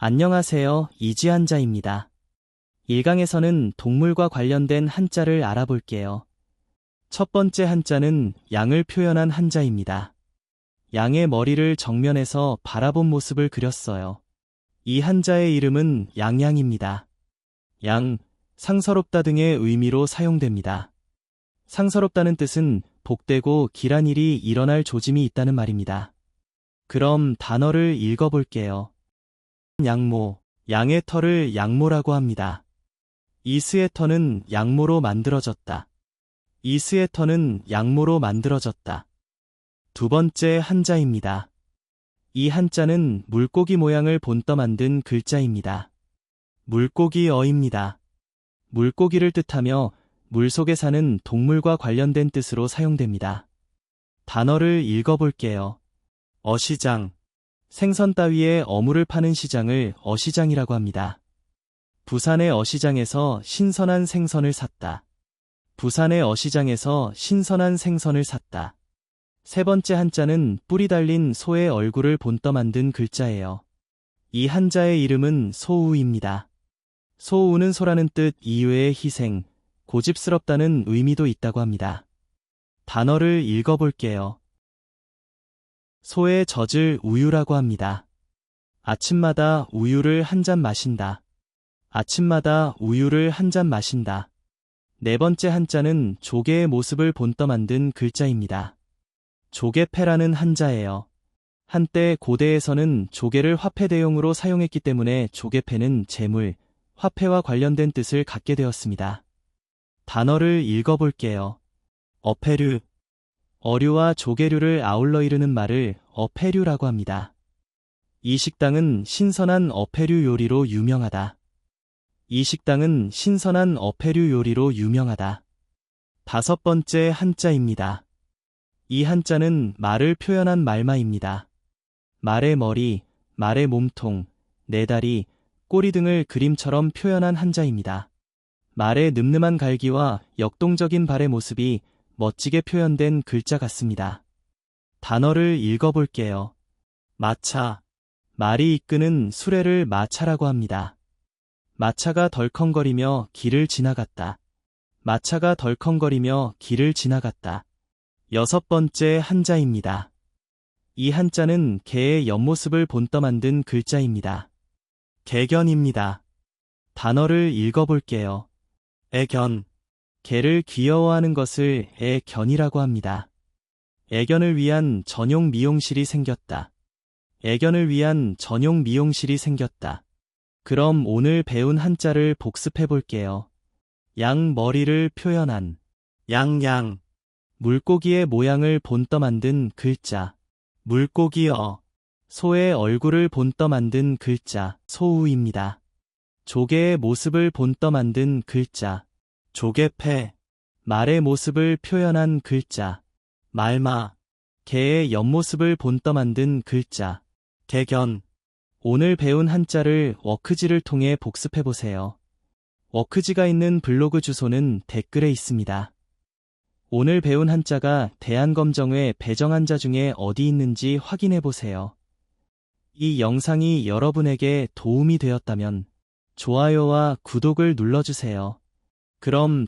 안녕하세요. 이지한자입니다. 1강에서는 동물과 관련된 한자를 알아볼게요. 첫 번째 한자는 양을 표현한 한자입니다. 양의 머리를 정면에서 바라본 모습을 그렸어요. 이 한자의 이름은 양양입니다. 양, 상서롭다 등의 의미로 사용됩니다. 상서롭다는 뜻은 복되고 길한 일이 일어날 조짐이 있다는 말입니다. 그럼 단어를 읽어볼게요. 양모, 양의 털을 양모라고 합니다. 이스의 털은 양모로 만들어졌다. 이스의 털은 양모로 만들어졌다. 두 번째 한자입니다. 이 한자는 물고기 모양을 본떠 만든 글자입니다. 물고기 어입니다. 물고기를 뜻하며 물속에 사는 동물과 관련된 뜻으로 사용됩니다. 단어를 읽어볼게요. 어시장, 생선 따위의 어물을 파는 시장을 어시장이라고 합니다. 부산의 어시장에서 신선한 생선을 샀다. 부산의 어시장에서 신선한 생선을 샀다. 세 번째 한자는 뿌리 달린 소의 얼굴을 본떠 만든 글자예요. 이 한자의 이름은 소우입니다. 소우는 소라는 뜻 이외의 희생, 고집스럽다는 의미도 있다고 합니다. 단어를 읽어볼게요. 소의 젖을 우유라고 합니다. 아침마다 우유를 한 잔 마신다. 아침마다 우유를 한 잔 마신다. 네 번째 한자는 조개의 모습을 본떠 만든 글자입니다. 조개패라는 한자예요. 한때 고대에서는 조개를 화폐 대용으로 사용했기 때문에 조개패는 재물, 화폐와 관련된 뜻을 갖게 되었습니다. 단어를 읽어볼게요. 어패류, 어류와 조개류를 아울러 이르는 말을 어패류라고 합니다. 이 식당은 신선한 어패류 요리로 유명하다. 이 식당은 신선한 어패류 요리로 유명하다. 다섯 번째 한자입니다. 이 한자는 말을 표현한 말마입니다. 말의 머리, 말의 몸통, 네 다리, 꼬리 등을 그림처럼 표현한 한자입니다. 말의 늠름한 갈기와 역동적인 발의 모습이 멋지게 표현된 글자 같습니다. 단어를 읽어볼게요. 마차. 말이 이끄는 수레를 마차라고 합니다. 마차가 덜컹거리며 길을 지나갔다. 마차가 덜컹거리며 길을 지나갔다. 여섯 번째 한자입니다. 이 한자는 개의 옆모습을 본떠 만든 글자입니다. 개견입니다. 단어를 읽어볼게요. 애견. 개를 귀여워하는 것을 애견이라고 합니다. 애견을 위한 전용 미용실이 생겼다. 애견을 위한 전용 미용실이 생겼다. 그럼 오늘 배운 한자를 복습해 볼게요. 양 머리를 표현한 양양 물고기의 모양을 본떠 만든 글자 물고기어 소의 얼굴을 본떠 만든 글자 소우입니다. 조개의 모습을 본떠 만든 글자 조개패, 말의 모습을 표현한 글자, 말마, 개의 옆모습을 본떠 만든 글자, 개견. 오늘 배운 한자를 워크지를 통해 복습해보세요. 워크지가 있는 블로그 주소는 댓글에 있습니다. 오늘 배운 한자가 대한검정회 배정 한자 중에 어디 있는지 확인해보세요. 이 영상이 여러분에게 도움이 되었다면 좋아요와 구독을 눌러주세요. 그럼